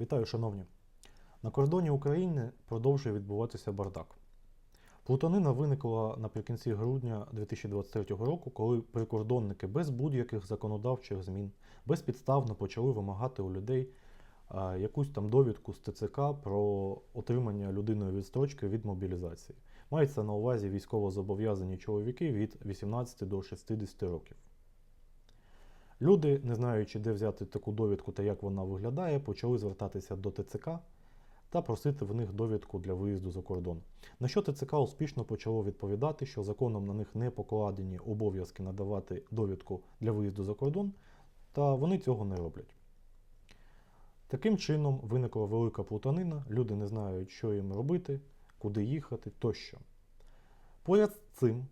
Вітаю, шановні! На кордоні України продовжує відбуватися бардак. Плутанина виникла наприкінці грудня 2023 року, коли прикордонники без будь-яких законодавчих змін безпідставно почали вимагати у людей якусь там довідку з ТЦК про отримання людиною відстрочки від мобілізації. Мається на увазі військовозобов'язані чоловіки від 18 до 60 років. Люди, не знаючи, де взяти таку довідку та як вона виглядає, почали звертатися до ТЦК та просити в них довідку для виїзду за кордон. На що ТЦК успішно почало відповідати, що законом на них не покладені обов'язки надавати довідку для виїзду за кордон, та вони цього не роблять. Таким чином виникла велика плутанина, люди не знають, що їм робити, куди їхати тощо. Поряд з цим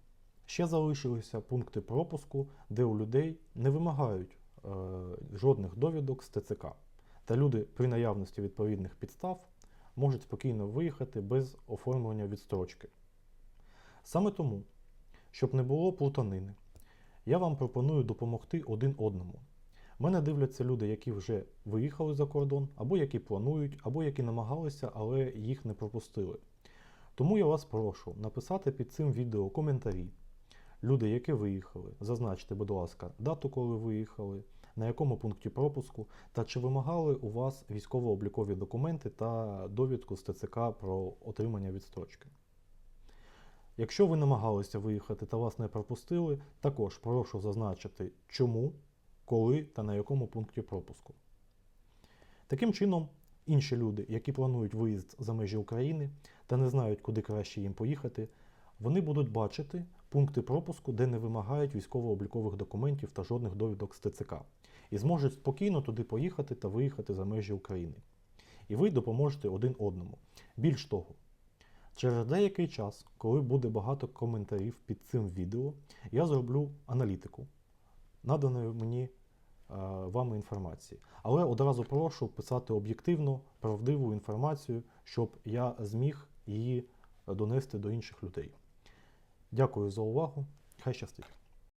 ще залишилися пункти пропуску, де у людей не вимагають е, жодних довідок з ТЦК. Та люди при наявності відповідних підстав можуть спокійно виїхати без оформлення відстрочки. Саме тому, щоб не було плутанини, я вам пропоную допомогти один одному. Мене дивляться люди, які вже виїхали за кордон, або які планують, або які намагалися, але їх не пропустили. Тому я вас прошу написати під цим відео коментарі. Люди, які виїхали, зазначте, будь ласка, дату, коли виїхали, на якому пункті пропуску, та чи вимагали у вас військово-облікові документи та довідку з ТЦК про отримання відстрочки. Якщо ви намагалися виїхати та вас не пропустили, також прошу зазначити, чому, коли та на якому пункті пропуску. Таким чином, інші люди, які планують виїзд за межі України та не знають, куди краще їм поїхати, вони будуть бачити пункти пропуску, де не вимагають військово-облікових документів та жодних довідок з ТЦК, і зможуть спокійно туди поїхати та виїхати за межі України. І ви допоможете один одному. Більш того, через деякий час, коли буде багато коментарів під цим відео, я зроблю аналітику наданої мені е, вами інформації. Але одразу прошу писати об'єктивно, правдиву інформацію, щоб я зміг її донести до інших людей. Дякую за увагу. Хай щастить.